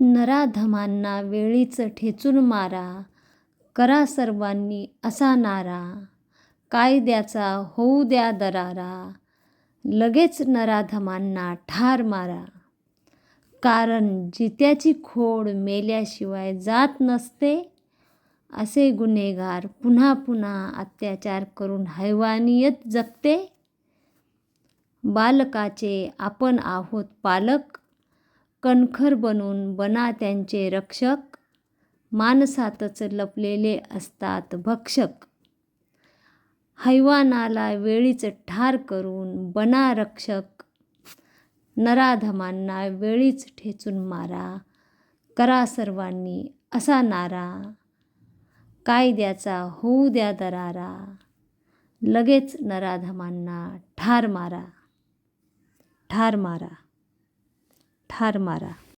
नराधमांना वेळीच ठेचून मारा. करा सर्वांनी असा नारा. कायद्याचा होऊ द्या दरारा. लगेच नराधमांना ठार मारा. कारण जित्याची खोड मेल्याशिवाय जात नसते असे गुन्हेगार पुन्हा पुन्हा अत्याचार करून हैवानियत जगते बालकाचे आपण आहोत पालक कणखर बनून बना त्यांचे रक्षक. माणसातच लपलेले असतात भक्षक. हैवानाला वेळीच ठार करून बना रक्षक. नराधमांना वेळीच ठेचून मारा. करा सर्वांनी असा नारा. कायद्याचा होऊ द्या दरारा. लगेच नराधमांना ठार मारा. ठार मारा. ठार मारा.